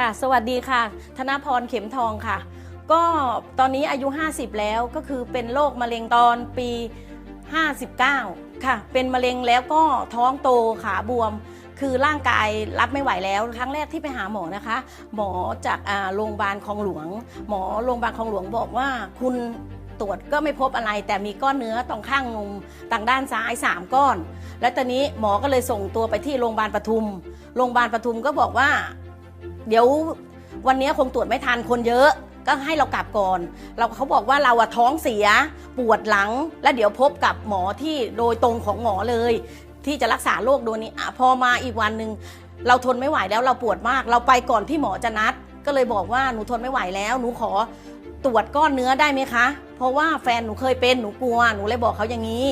ค่ะ สวัสดีค่ะ ธนพรเข็มทองค่ะ ก็ตอนนี้อายุ 50 แล้วก็คือเป็นโรคมะเร็งตอนปี 59 ค่ะ เป็นมะเร็งแล้วก็ท้องโตขาบวม คือร่างกายรับไม่ไหวแล้ว ครั้งแรกที่ไปหาหมอนะคะ หมอจากโรงพยาบาลคลองหลวง หมอโรงพยาบาลคลองหลวงบอกว่าคุณตรวจก็ไม่พบอะไรแต่มีก้อนเนื้อตรงข้างนมทางด้านซ้าย 3 ก้อน แล้วตอนนี้หมอก็เลยส่งตัวไปที่โรงพยาบาลปทุม โรงพยาบาลปทุมก็บอกว่า เดี๋ยววันนี้คงตรวจไม่ทันคนเยอะ ก็ให้เรากลับก่อน เราเขาบอกว่าเราอะท้องเสียปวดหลัง แล้วเดี๋ยวพบกับหมอที่โดยตรงของหมอเลย ที่จะรักษาโรคโดยนี้อะพอมาอีกวันหนึ่งเราทนไม่ไหวแล้วเราปวดมาก เราไปก่อนที่หมอจะนัด ก็เลยบอกว่าหนูทนไม่ไหวแล้ว หนูขอตรวจก้อนเนื้อได้ไหมคะ เพราะว่าแฟนหนูเคยเป็นหนูกลัว หนูเลยบอกเขาอย่างนี้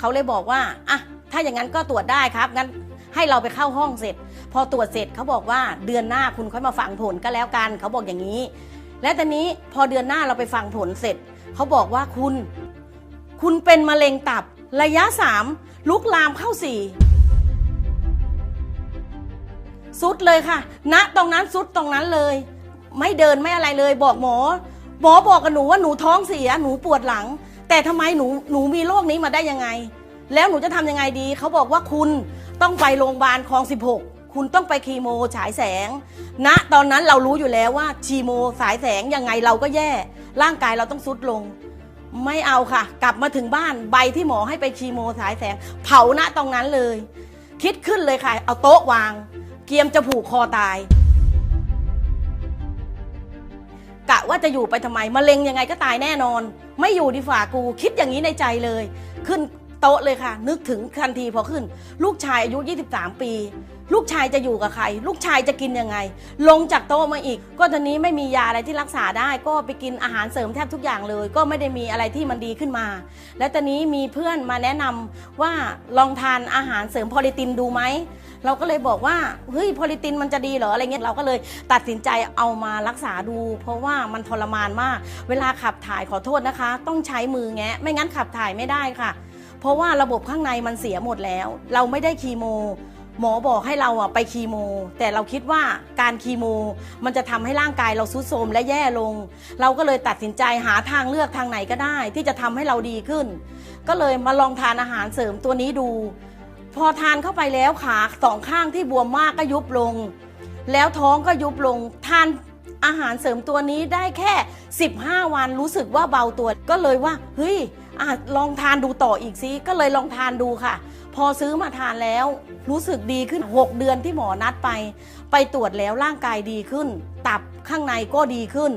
เขาเลยบอกว่าอะถ้าอย่างนั้นก็ตรวจได้ครับงั้น ให้เราไปเข้าห้องเสร็จ พอตรวจเสร็จเขาบอกว่าเดือนหน้าคุณค่อยมาฟังผลก็แล้วกัน เขาบอกอย่างนี้ และตอนนี้พอเดือนหน้าเราไปฟังผลเสร็จ เขาบอกว่าคุณ คุณเป็นมะเร็งตับ ระยะสามลุกลามเข้าสี่สุดเลยค่ะ ณตรงนั้นสุดตรงนั้นเลย ไม่เดินไม่อะไรเลย บอกหมอ หมอบอกกับหนูว่าหนูท้องเสียหนูปวดหลัง แต่ทำไมหนูหนูมีโรคนี้มาได้ยังไง แล้วหนูจะทำยังไงดี เขาบอกว่าคุณ ต้องไปโรงพยาบาลคลอง 16 คุณต้องไปคีโมฉายแสงณตอนนั้นเรารู้อยู่แล้วว่าคีโมสายแสงยังไงเราก็แย่ ร่างกายเราต้องซุดลง ไม่เอาค่ะ กลับมาถึงบ้านใบที่หมอให้ไปคีโมสายแสง เผาณตรงนั้นเลย คิดขึ้นเลยค่ะ เอาโต๊ะวาง เกียมจะผูกคอตายกะว่าจะอยู่ไปทำไมมะเร็งยังไงก็ตายแน่นอน ไม่อยู่ดีฝ่ากู คิดอย่างนี้ในใจเลย ขึ้น โต๊ะเลยค่ะ นึกถึงทันทีพอขึ้น ลูกชายอายุ 23 ปี ลูกชายจะอยู่กับใคร ลูกชายจะกินยังไง ลงจากโต๊ะมาอีก ก็ตอนนี้ไม่มียาอะไรที่รักษาได้ ก็ไปกินอาหารเสริมแทบทุกอย่างเลย ก็ไม่ได้มีอะไรที่มันดีขึ้นมา และตอนนี้มีเพื่อนมาแนะนำว่าลองทานอาหารเสริมพอลิตินดูไหมเราก็เลยบอกว่าเฮ้ยพอลิตินมันจะดีเหรออะไรเงี้ยเราก็เลยตัดสินใจเอามารักษาดู เพราะว่ามันทรมานมาก เวลาขับถ่ายขอโทษนะคะ ต้องใช้มือแงะไม่งั้นขับถ่ายไม่ได้ค่ะ เพราะว่าระบบข้างในมันเสียหมดแล้ว เราไม่ได้คีโม หมอบอกให้เราอะไปคีโม แต่เราคิดว่าการคีโม มันจะทำให้ร่างกายเราทรุดโทรมและแย่ลง เราก็เลยตัดสินใจหาทางเลือกทางไหนก็ได้ ที่จะทำให้เราดีขึ้น ก็เลยมาลองทานอาหารเสริมตัวนี้ดู พอทานเข้าไปแล้วขาสองข้างที่บวมมากก็ยุบลง แล้วท้องก็ยุบลงทานอาหารเสริมตัวนี้ได้แค่ 15 วันรู้สึกว่าเบาตัวก็เลยว่าเฮ้ย อะลองทานดูต่ออีกซิก็เลยลองทานดูค่ะ พอซื้อมาทานแล้วรู้สึกดีขึ้น 6 เดือนที่หมอนัดไป ไปตรวจแล้วร่างกายดีขึ้น ตับข้างในก็ดีขึ้น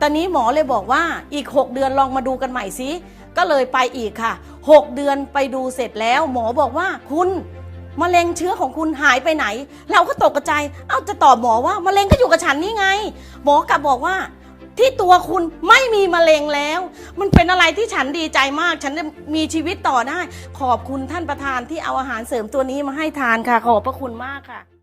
ตอนนี้หมอเลยบอกว่าอีก 6 เดือนลองมาดูกันใหม่ซิก็เลยไปอีกค่ะ 6 เดือนไปดูเสร็จแล้ว หมอบอกว่าคุณมะเร็งเชื้อของคุณหายไปไหน เราก็ตกกระจเอ้าจะตอบหมอว่ามะเร็งก็อยู่กับฉันนี่ไง หมอกลับบอกว่า ที่ตัวคุณไม่มีมะเร็งแล้ว มันเป็นอะไรที่ฉันดีใจมาก ฉันได้มีชีวิตต่อได้ ขอบคุณท่านประธานที่เอาอาหารเสริมตัวนี้มาให้ทานค่ะ ขอบพระคุณมากค่ะ